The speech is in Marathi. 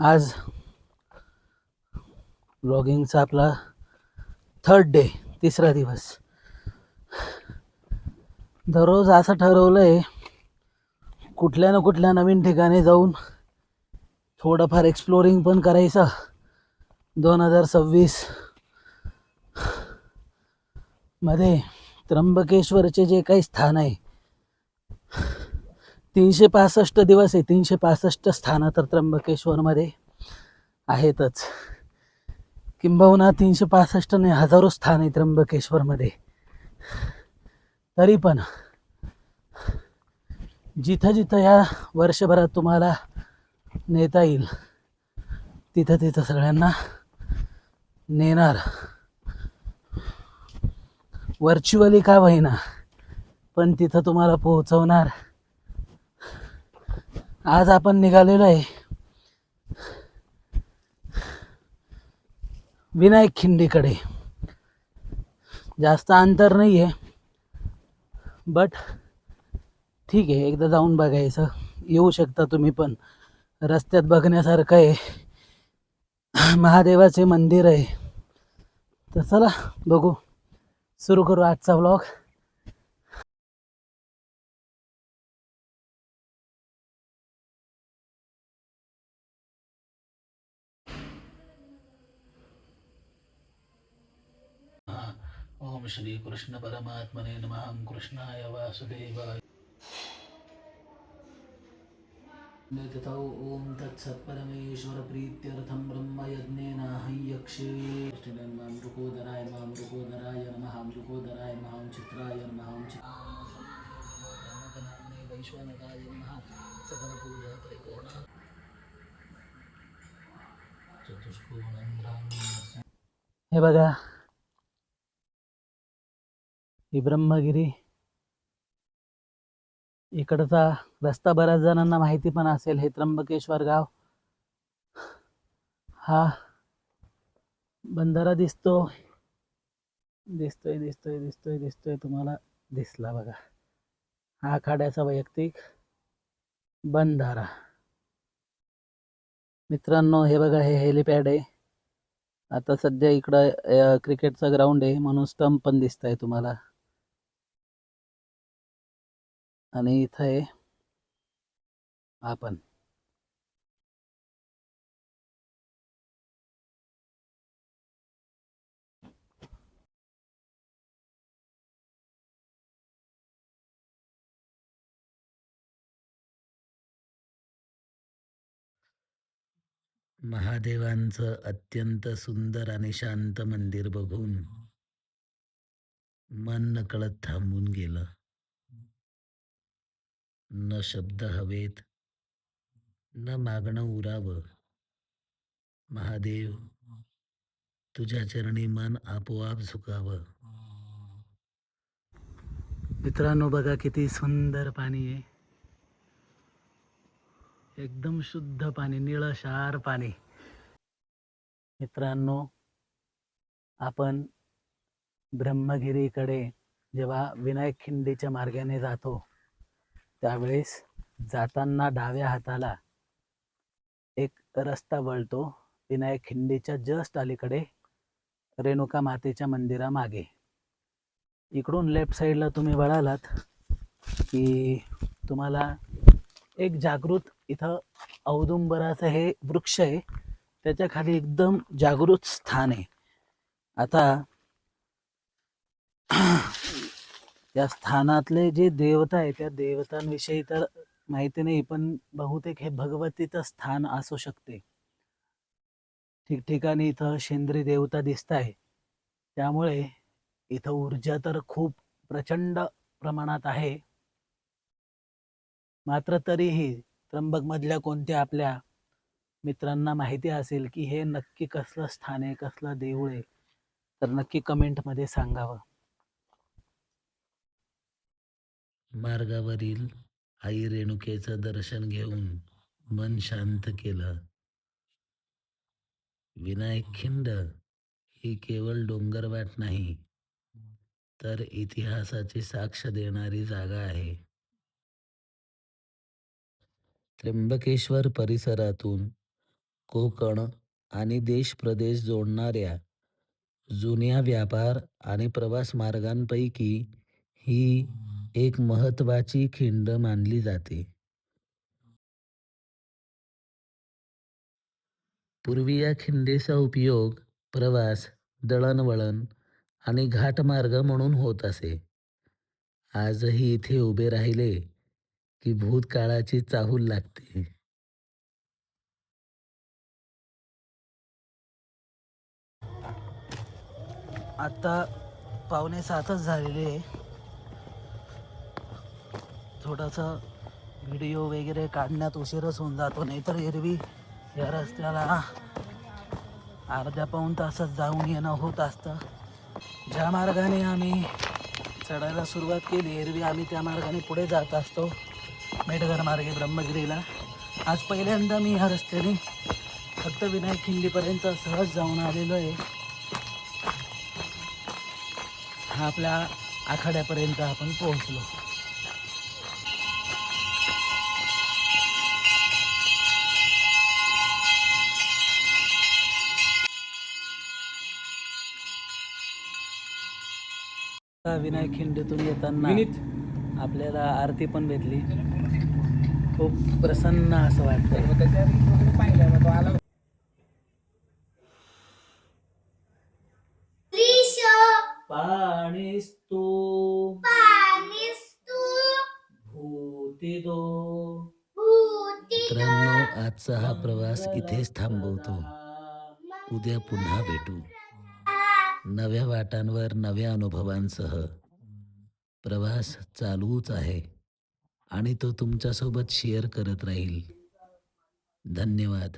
आज ब्लॉगिंगचा आपला थर्ड डे तिसरा दिवस. दररोज असं ठरवलं आहे कुठल्या ना कुठल्या नवीन ठिकाणी जाऊन थोडंफार एक्सप्लोरिंग पण करायचं. दोन हजार सव्वीसमध्ये त्र्यंबकेश्वरचे जे काही स्थान आहे तीनशे पासष्ट दिवस आहे. तीनशे पासष्ट स्थानं तर त्र्यंबकेश्वरमध्ये आहेतच. किंबहुना तीनशे पासष्ट नाही हजारो स्थान आहे त्र्यंबकेश्वरमध्ये. तरी पण जिथं जिथं या वर्षभरात तुम्हाला नेता येईल तिथं तिथं सगळ्यांना नेणार. व्हर्च्युअली का होईना पण तिथं तुम्हाला पोहोचवणार आज आपण निघालेलो आहे. विनायक खिंडीकडे. जास्त अंतर नाही आहे बट ठीक आहे एकदा जाऊन बघायचं. येऊ शकता तुम्ही पण. रस्त्यात बघण्यासारखं आहे. महादेवाचे मंदिर आहे. तर चला बघू. सुरू करू आजचा व्लॉग ओम श्री कृष्ण परमात्मने नमः। कृष्णाय वासुदेवाय। तथा ओम तत्सत्परमेश्वर प्रीत्यर्थं ब्रह्मयज्ञेन हयक्षे मां मृकोदराय मां मृकोदराय नमः। मृकोदराय मां चित्राय नमः। चित्राय वैश्वनकाय नमः। सकलपूजा त्रिकोण। चतुष्कोणं हे बघा ही ब्रह्मगिरी. इकडचा रस्ता बऱ्याच जणांना माहिती पण असेल हे त्र्यंबकेश्वर गाव. हा बंधारा दिसतो. दिसतोय दिसतोय दिसतोय दिसतोय तुम्हाला दिसला बघा. हा खाड्याचा वैयक्तिक बंधारा. मित्रांनो हे बघा हे हेलिपॅड आहे. आता सध्या इकडं क्रिकेटचा ग्राउंड आहे म्हणून स्टंप पण दिसत आहे तुम्हाला. आणि इथं आहे आपण. महादेवांचं अत्यंत सुंदर आणि शांत मंदिर बघून मन नकळत थांबून गेलं. न शब्द हवेत न मागणं उरावं. महादेव तुझ्या चरणी मन आपोआप झुकावं. मित्रांनो बघा किती सुंदर पाणी आहे. एकदम शुद्ध पाणी निळशार पाणी. मित्रांनो आपण ब्रह्मगिरीकडे जेव्हा विनायक खिंडीच्या मार्गाने जातो त्यावेळेस जाताना डाव्या हाताला एक रस्ता वळतो. विनायक खिंडीच्या जस्ट अलीकडे रेणुका मातेच्या मंदिरामागे. इकडून लेफ्ट साईडला तुम्ही वळालात की तुम्हाला एक जागृत इथं औदुंबराचं हे वृक्ष आहे. त्याच्याखाली एकदम जागृत स्थान आहे. आता त्या स्थानातले जे देवता आहे त्या देवतांविषयी तर माहिती नाही पण बहुतेक हे भगवतीचं स्थान असू शकते. ठिकठिकाणी इथं शेंद्री देवता दिसत आहे. त्यामुळे इथं ऊर्जा तर खूप प्रचंड प्रमाणात आहे. मात्र तरीही त्र्यंबकमधल्या कोणत्या आपल्या मित्रांना माहिती असेल की हे नक्की कसलं स्थान आहे कसलं देऊळ आहे तर नक्की कमेंटमध्ये सांगावं. मार्गावरील आई रेणुकेचं दर्शन घेऊन मन शांत केलं. विनायक खिंड ही केवळ डोंगरवाट नाही तर इतिहासाची साक्ष देणारी जागा आहे. त्र्यंबकेश्वर परिसरातून कोकण आणि देश प्रदेश जोडणाऱ्या जुन्या व्यापार आणि प्रवास मार्गांपैकी ही एक महत्त्वाची खिंड मानली जाते. पूर्वी या खिंडीचा उपयोग प्रवास दळणवळण आणि घाटमार्ग म्हणून होत असे. आजही इथे उभे राहिले की भूतकाळाची चाहूल लागते. आत्ता पावणे सातच झालेले आहे. थोडंसं व्हिडिओ वगैरे काढण्यात उशीरच होऊन जातो नाहीतर एरवी या रस्त्याला अर्ध्या पाऊण तासात जाऊन येणं होत असतं. ज्या मार्गाने आम्ही चढायला सुरुवात केली एरवी आम्ही त्या मार्गाने पुढे जात असतो मेटघर मार्गे ब्रह्मगिरीला. आज पहिल्यांदा मी ह्या रस्त्याने फक्त विनायक खिंडीपर्यंत सहज जाऊन आलेलो आहे. हा आपल्या आखाड्यापर्यंत आपण पोहोचलो. विनायक खिंडीतून येताना आपल्याला आरती पण भेटली. खूप प्रसन्न असं वाटतंय. त्रिश पाणीस तू पानिस्तु भूती दो भूति मित्रांनो आजचा हा प्रवास इथेच थांबवतो. उद्या पुन्हा भेटू. नव्या वाटांवर नव्या अनुभवांसह. प्रवास चालूच आहे आणि तो तुमच्यासोबत शेअर करत राहील. धन्यवाद.